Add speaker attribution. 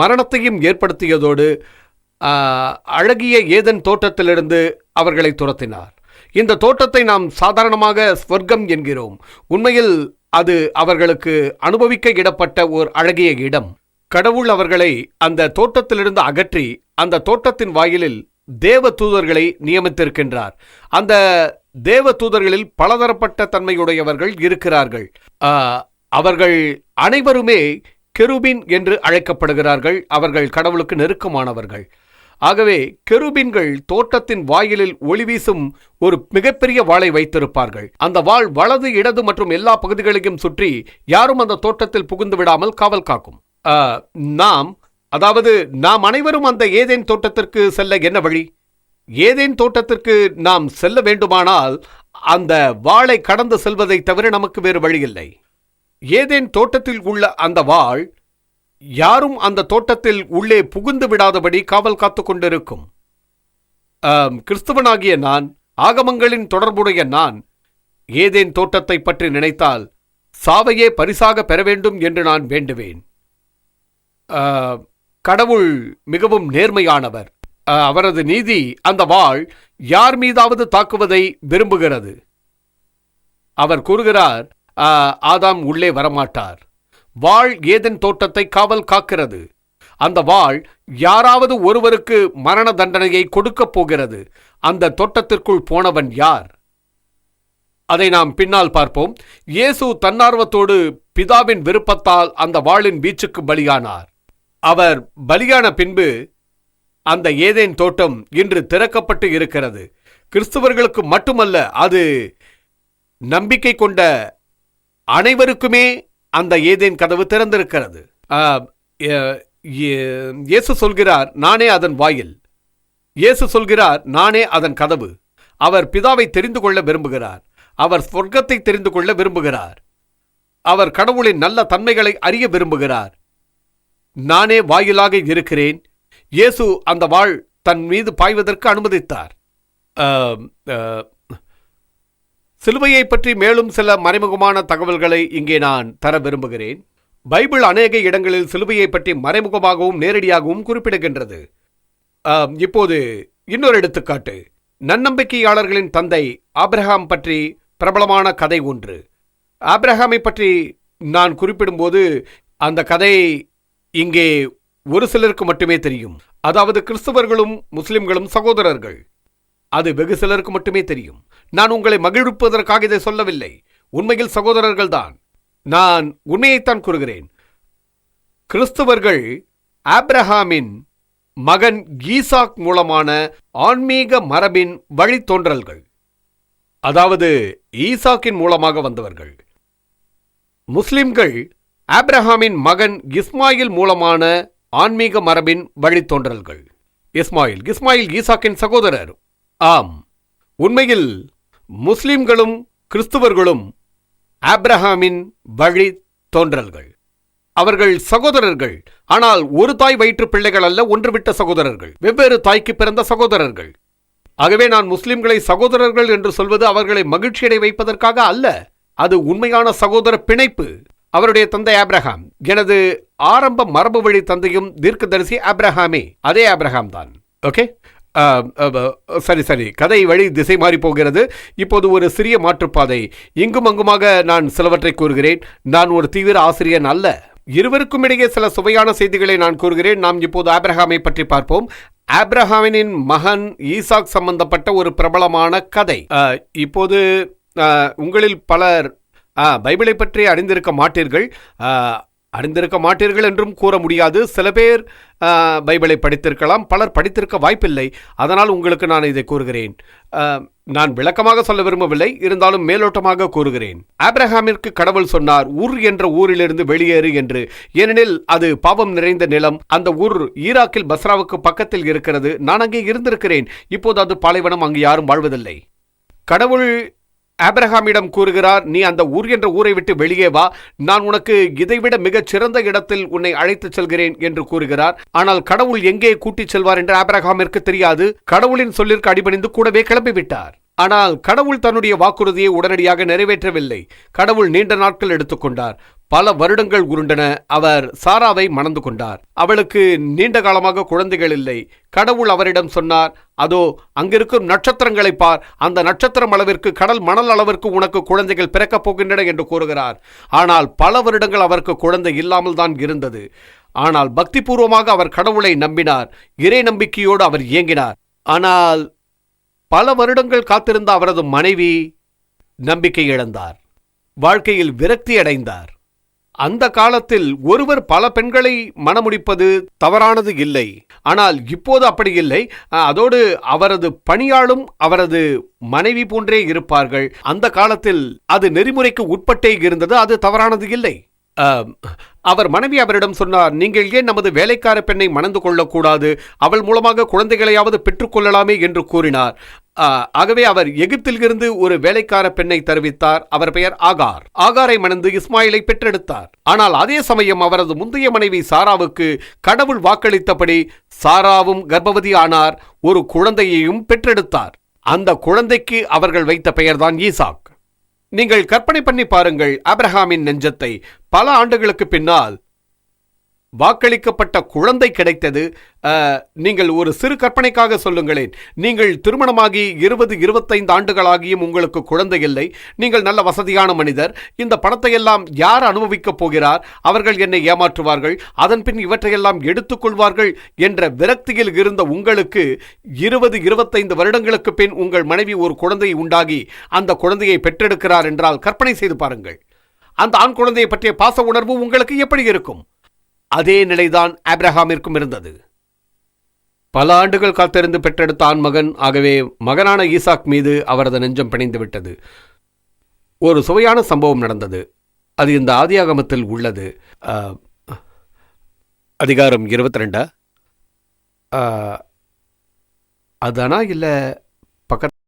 Speaker 1: மரணத்தையும் ஏற்படுத்தியதோடு அழகிய ஏதன் தோட்டத்திலிருந்து அவர்களை துரத்தினார். இந்த தோட்டத்தை நாம் சாதாரணமாக ஸ்வர்க்கம் என்கிறோம். உண்மையில் அது அவர்களுக்கு அனுபவிக்க இடப்பட்ட ஓர் அழகிய இடம். கடவுள் அவர்களை அந்த தோட்டத்திலிருந்து அகற்றி அந்த தோட்டத்தின் வாயிலில் தேவ தூதர்களை நியமித்திருக்கின்றார். அந்த தேவ தூதர்களில் பலதரப்பட்ட தன்மையுடையவர்கள் இருக்கிறார்கள். அவர்கள் அனைவருமே கெருபின் என்று அழைக்கப்படுகிறார்கள். அவர்கள் கடவுளுக்கு நெருக்கமானவர்கள். ஆகவே கெருபின்கள் தோட்டத்தின் வாயிலில் ஒளி வீசும் ஒரு மிகப்பெரிய வாளை வைத்திருப்பார்கள். அந்த வாள் வலது இடது மற்றும் எல்லா பகுதிகளையும் சுற்றி யாரும் அந்த தோட்டத்தில் புகுந்து விடாமல் காவல் காக்கும். நாம் அதாவது நாம் அனைவரும் அந்த ஏதேன் தோட்டத்திற்கு செல்ல என்ன வழி? ஏதேன் தோட்டத்திற்கு நாம் செல்ல வேண்டுமானால் அந்த வாளை கடந்து செல்வதை தவிர நமக்கு வேறு வழியில்லை. ஏதேன் தோட்டத்தில் உள்ள அந்த வாள் யாரும் அந்த தோட்டத்தில் உள்ளே புகுந்து விடாதபடி காவல் காத்துக் கொண்டிருக்கும். கிறிஸ்தவனாகிய நான் ஆகமங்களின் தொடர்புடைய நான் ஏதேன் தோட்டத்தை பற்றி நினைத்தால் சாவையே பரிசாக பெற வேண்டும் என்று நான் வேண்டுவேன். கடவுள் மிகவும் நேர்மையானவர். அவரது நீதி அந்த வாள் யார் மீதாவது தாக்குவதை விரும்புகிறது. அவர் கூறுகிறார் ஆதாம் உள்ளே வரமாட்டார். வாள் ஏதன் தோட்டத்தை காவல் காக்கிறது. அந்த வாள் யாராவது ஒருவருக்கு மரண தண்டனையை கொடுக்கப் போகிறது. அந்த தோட்டத்திற்குள் போனவன் யார்? அதை நாம் பின்னால் பார்ப்போம். இயேசு தன்னார்வத்தோடு பிதாவின் விருப்பத்தால் அந்த வாளின் வீச்சுக்கு பலியானார். அவர் பலியான பின்பு அந்த ஏதேன் தோட்டம் இன்று திறக்கப்பட்டு இருக்கிறது. கிறிஸ்துவர்களுக்கு மட்டுமல்ல அது நம்பிக்கை கொண்ட அனைவருக்குமே அந்த ஏதேன் கதவு திறந்திருக்கிறது. ஆ, இயேசு சொல்கிறார் நானே அதன் வாயில். இயேசு சொல்கிறார் நானே அதன் கதவு. அவர் பிதாவை தெரிந்து கொள்ள விரும்புகிறார். அவர் சொர்க்கத்தை தெரிந்து கொள்ள விரும்புகிறார். அவர் கடவுளின் நல்ல தன்மைகளை அறிய விரும்புகிறார். நானே வாயிலாக இருக்கிறேன். இயேசு அந்த வாழ் தன் மீது பாய்வதற்கு அனுமதித்தார். சிலுவையை பற்றி மேலும் சில மறைமுகமான தகவல்களை இங்கே நான் தர விரும்புகிறேன். பைபிள் அநேக இடங்களில் சிலுவையை பற்றி மறைமுகமாகவும் நேரடியாகவும் குறிப்பிடுகின்றது. ஆம், இப்போது இன்னொரு எடுத்துக்காட்டு. நன்னம்பிக்கையாளர்களின் தந்தை ஆப்ரஹாம் பற்றி பிரபலமான கதை ஒன்று. ஆப்ரஹாமை பற்றி நான் குறிப்பிடும்போது அந்த கதை இங்கே ஒரு சிலருக்கு மட்டுமே தெரியும். அதாவது கிறிஸ்தவர்களும் முஸ்லிம்களும் சகோதரர்கள். அது வெகு சிலருக்கு மட்டுமே தெரியும். நான் உங்களை மகிழ்விப்பதற்காக இதை சொல்லவில்லை. உண்மையில் சகோதரர்கள்தான். நான் உண்மையைத்தான் கூறுகிறேன். கிறிஸ்தவர்கள் ஆப்ரஹாமின் மகன் ஈசாக் மூலமான ஆன்மீக மரபின் வழித்தோன்றல்கள் அதாவது ஈசாக்கின் மூலமாக வந்தவர்கள். முஸ்லிம்கள் ஆப்ரஹாமின் மகன் இஸ்மாயில் மூலமான ஆன்மீக மரபின் வழித்தோன்றல்கள். இஸ்மாயில் இஸ்மாயில் ஈசாக்கின் சகோதரர். ஆம். உண்மையில் முஸ்லிம்களும் கிறிஸ்துவர்களும் ஆப்ரஹாமின் வழி தோன்றல்கள். அவர்கள் சகோதரர்கள் ஆனால் ஒரு தாய் வயிற்று பிள்ளைகள் அல்ல ஒன்றுவிட்ட சகோதரர்கள். வெவ்வேறு தாய்க்கு பிறந்த சகோதரர்கள். ஆகவே நான் முஸ்லிம்களை சகோதரர்கள் என்று சொல்வது அவர்களை மகிழ்ச்சியடை வைப்பதற்காக அல்ல அது உண்மையான சகோதர பிணைப்பு. அவருடைய தந்தை ஆப்ரஹாம் எனது ஆரம்ப மரபு வழி தந்தையும் தீர்க்கதரிசி ஆப்ரஹாமே அதே ஆப்ரஹாம் தான். ஓகே? சரி சரி. கதை வழி திசை மாறி போகிறது. இப்போது ஒரு சிறிய மாற்றுப்பாதை. இங்கும் அங்குமாக நான் சிலவற்றை கூறுகிறேன். நான் ஒரு தீவிர ஆசிரியன் அல்ல. இருவருக்கும் இடையே சில சுவையான செய்திகளை நான் கூறுகிறேன். நாம் இப்போது ஆப்ரஹாமை பற்றி பார்ப்போம். ஆப்ரஹாமினின் மகன் ஈசாக் சம்பந்தப்பட்ட ஒரு பிரபலமான கதை. இப்போது உங்களில் பலர் பைபிளை பற்றி அறிந்திருக்க மாட்டீர்கள். அறிந்திருக்க மாட்டீர்கள் என்றும் கூற முடியாது. சில பேர் பைபிளை படித்திருக்கலாம் பலர் படித்திருக்க வாய்ப்பில்லை. அதனால் உங்களுக்கு நான் இதை கூறுகிறேன். நான் விளக்கமாக சொல்ல விரும்பவில்லை. இருந்தாலும் மேலோட்டமாக கூறுகிறேன். ஆப்ரஹாமிற்கு கடவுள் சொன்னார் ஊர் என்ற ஊரிலிருந்து வெளியேறு என்று. ஏனெனில் அது பாவம் நிறைந்த நிலம். அந்த ஊர் ஈராக்கில் பஸ்ராவுக்கு பக்கத்தில் இருக்கிறது. நான் அங்கே இருந்திருக்கிறேன். இப்போது அது பாலைவனம் அங்கு யாரும் வாழ்வதில்லை. கடவுள் ஆப்ரஹாமிடம் கூறுகிறார் நீ அந்த ஊர் என்ற ஊரை விட்டு வெளியே வா. நான் உனக்கு இதைவிட மிகச் சிறந்த இடத்தில் உன்னை அழைத்துச் செல்கிறேன் என்று கூறுகிறார். ஆனால் கடவுள் எங்கே கூட்டிச் செல்வார் என்று ஆப்ரஹாமிற்கு தெரியாது. கடவுளின் சொல்லிற்கு அடிபணிந்து கூடவே கிளம்பிவிட்டார். ஆனால் கடவுள் தன்னுடைய வாக்குறுதியை உடனடியாக நிறைவேற்றவில்லை. கடவுள் நீண்ட நாட்கள் எடுத்துக்கொண்டார் பல வருடங்கள் உருண்டன. அவர் சாராவை மணந்து கொண்டார். அவளுக்கு நீண்ட காலமாக குழந்தைகள் இல்லை. கடவுள் அவரிடம் சொன்னார் அதோ அங்கிருக்கும் நட்சத்திரங்களை பார். அந்த நட்சத்திரம் அளவிற்கு கடல் மணல் அளவிற்கு உனக்கு குழந்தைகள் பிறக்கப் போகின்றன என்று கூறுகிறார். ஆனால் பல வருடங்கள் அவருக்கு குழந்தை இல்லாமல் தான் இருந்தது. ஆனால் பக்திபூர்வமாக அவர் கடவுளை நம்பினார். இறை நம்பிக்கையோடு அவர் இயங்கினார். ஆனால் பல வருடங்கள் காத்திருந்த அவரது மனைவி நம்பிக்கை இழந்தார். வாழ்க்கையில் விரக்தி அடைந்தார். அந்த காலத்தில் ஒருவர் பல பெண்களை மணமுடிப்பது தவறானது இல்லை. ஆனால் இப்போது அப்படி இல்லை. அதோடு அவரது பணியாளும் அவரது மனைவி போன்றே இருப்பார்கள். அந்த காலத்தில் அது நெறிமுறைக்கு உட்பட்டே இருந்தது. அது தவறானது இல்லை. அவர் மனைவி அவரிடம் சொன்னார் நீங்கள் ஏன் நமது வேலைக்கார பெண்ணை மணந்து கொள்ளக்கூடாது? அவள் மூலமாக குழந்தைகளையாவது பெற்றுக்கொள்ளலாமே என்று கூறினார். ஆகவே அவர் எகிப்திலிருந்து ஒரு வேலைக்கார பெண்ணை தருவித்தார். அவர் பெயர் ஆகார். ஆகாரை மணந்து இஸ்மாயிலை பெற்றெடுத்தார். ஆனால் அதே சமயம் அவரது முந்தைய மனைவி சாராவுக்கு கடவுள் வாக்களித்தபடி சாராவும் கர்ப்பவதி ஆனார் ஒரு குழந்தையையும் பெற்றெடுத்தார். அந்த குழந்தைக்கு அவர்கள் வைத்த பெயர்தான் ஈசாக். நீங்கள் கற்பனை பண்ணி பாருங்கள் அப்ரஹாமின் நெஞ்சத்தை பல ஆண்டுகளுக்கு பின்னால் வாக்களிக்கப்பட்ட குழந்தை கிடைத்தது. நீங்கள் ஒரு சிறு கற்பனைக்காக சொல்லுங்களேன். நீங்கள் திருமணமாகி இருபது இருபத்தைந்து ஆண்டுகளாகியும் உங்களுக்கு குழந்தை இல்லை. நீங்கள் நல்ல வசதியான மனிதர். இந்த பணத்தை எல்லாம் யார் அனுபவிக்கப் போகிறார்? அவர்கள் என்னை ஏமாற்றுவார்கள். அதன் பின் இவற்றையெல்லாம் எடுத்துக்கொள்வார்கள் என்ற விரக்தியில் இருந்த உங்களுக்கு இருபது இருபத்தைந்து வருடங்களுக்கு பின் உங்கள் மனைவி ஒரு குழந்தையை உண்டாகி அந்த குழந்தையை பெற்றெடுக்கிறார் என்றால் கற்பனை செய்து பாருங்கள். அந்த ஆண் குழந்தையை பற்றிய பாச உணர்வு உங்களுக்கு எப்படி இருக்கும்? அதே நிலைதான் ஆப்ரஹாமிற்கும் இருந்தது. பல ஆண்டுகள் காத்திருந்து பெற்றெடுத்த ஆண்மகன் ஆகவே மகனான ஈசாக் மீது அவரது நெஞ்சம் பிணைந்து விட்டது. ஒரு சுவையான சம்பவம் நடந்தது. அது இந்த ஆதியாகமத்தில் உள்ளது. அதிகாரம் இருபத்தி ரெண்டா அதானா இல்லை பக்கத்து